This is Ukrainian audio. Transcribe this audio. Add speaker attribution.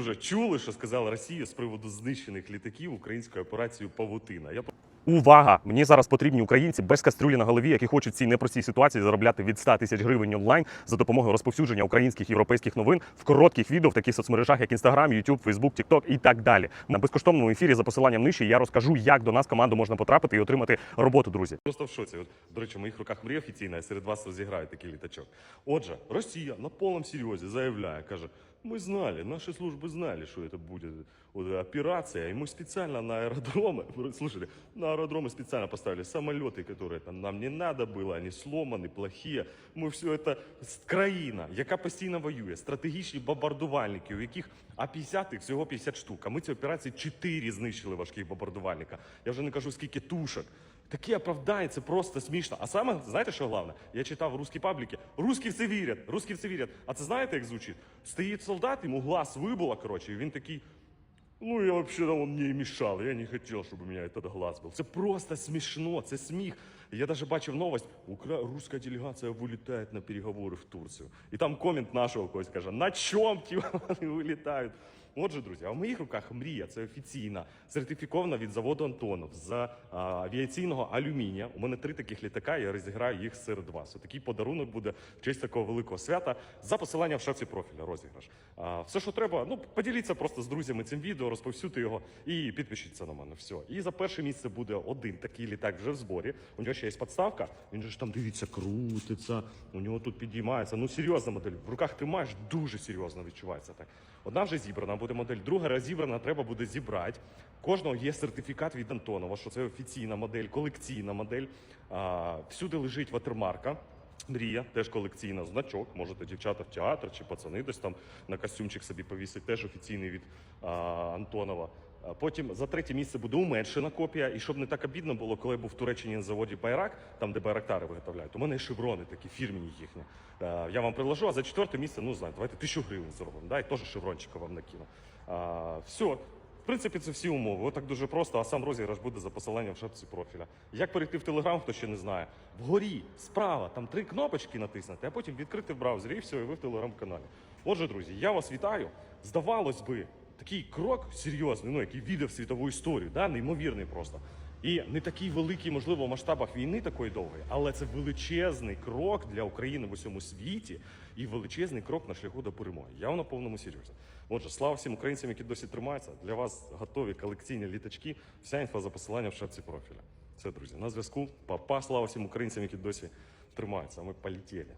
Speaker 1: вже чули, що сказала Росія з приводу знищених літаків українською операцією Павутина. Я Увага! Мені зараз потрібні українці без кастрюлі на голові, які хочуть в цій непростій ситуації заробляти від 100 тисяч гривень онлайн за допомогою розповсюдження українських європейських новин в коротких відео в таких соцмережах, як Instagram, YouTube, Facebook, TikTok і так далі. На безкоштовному ефірі за посиланням нижче я розкажу, як до нас команду можна потрапити і отримати роботу, друзі. Просто в шоці. От, до речі, в моїх руках мрія офіційна, я серед вас розіграю такий літачок. Отже, Росія на повному серйозі заявляє, каже. Мы знали, наши службы знали, что это будет вот, операция, и мы специально на аэродромы, вы слышали, на аэродромы специально поставили самолеты, которые там нам не надо было, они сломаны, плохие. Ми все это з- країна, яка постійно воює, стратегічні бомбардувальники, у яких А-50 їх всього 50 штук. А ми ці операції 4 знищили важких бомбардувальника. Я вже не кажу, скільки тушок. Такі оправдання, це просто смішно. А саме, знаєте, що головне? Я читав в русській пабліки. Русські в це вірять, русські в це вірять. А це знаєте, як звучить? Стоїть солдат, йому глаз вибуло, коротше, і він такий. Ну, я вообще он мне и мешал. Я не хотел, чтобы у меня этот глаз был. Це просто смішно, це сміх. Я даже бачив новость. Укра... Русская делегация вылетает на переговоры в Турцію. І там комент нашого когось каже, на чом ті вони вилітають? Отже, друзі, а в моїх руках мрія, це офіційна, сертифікована від заводу Антонов з авіаційного алюмінія. У мене три таких літака, я розіграю їх серед вас. Такий подарунок буде в честь такого великого свята за посиланням в шапці профіля розіграш. А, все, що треба, ну поділіться просто з друзями цим відео, розповсюдьте його і підпишіться на мене. Все. І за перше місце буде один такий літак вже в зборі. У нього ще є підставка. Він же ж там дивіться, крутиться. У нього тут підіймається. Ну серйозна модель. В руках тримаєш, дуже серйозно відчувається так. Одна вже зібрана буде модель, друга розібрана, треба буде зібрати. Кожного є сертифікат від Антонова, що це офіційна модель, колекційна модель. А, всюди лежить ватермарка. Мрія, теж колекційна значок. Можете дівчата в театр чи пацани десь там на костюмчик собі повісить, теж офіційний від а, Антонова. А Потім за третє місце буде уменшена копія. І щоб не так обідно було, коли я був в Туреччині на заводі Байрак, там де байрактари виготовляють. У мене є шеврони такі фірмені їхні. Е, Я вам приложу, а за четверте місце, ну знаєте, давайте тисячу гривень зробимо. Да? І теж шеврончика вам накину. А, все. В принципі, це всі умови. Отак дуже просто, а сам розіграш буде за посиланням в шапці профіля. Як перейти в Телеграм, хто ще не знає. Вгорі, справа, там три кнопочки натиснути, а потім відкрити в браузері і все, і ви в телеграм-каналі. Отже, друзі, я вас вітаю. Здавалось би, такий крок серйозний, ну який віде в світову історію, да? неймовірний просто. І не такий великий, можливо, в масштабах війни такої довгої, але це величезний крок для України в усьому світі і величезний крок на шляху до перемоги. Я на повному серйозі. Отже, слава всім українцям, які досі тримаються. Для вас готові колекційні літачки. Вся інфа за посиланням в шапці профіля. Все, друзі, на зв'язку. Папа, слава всім українцям, які досі тримаються. Ми полетіли.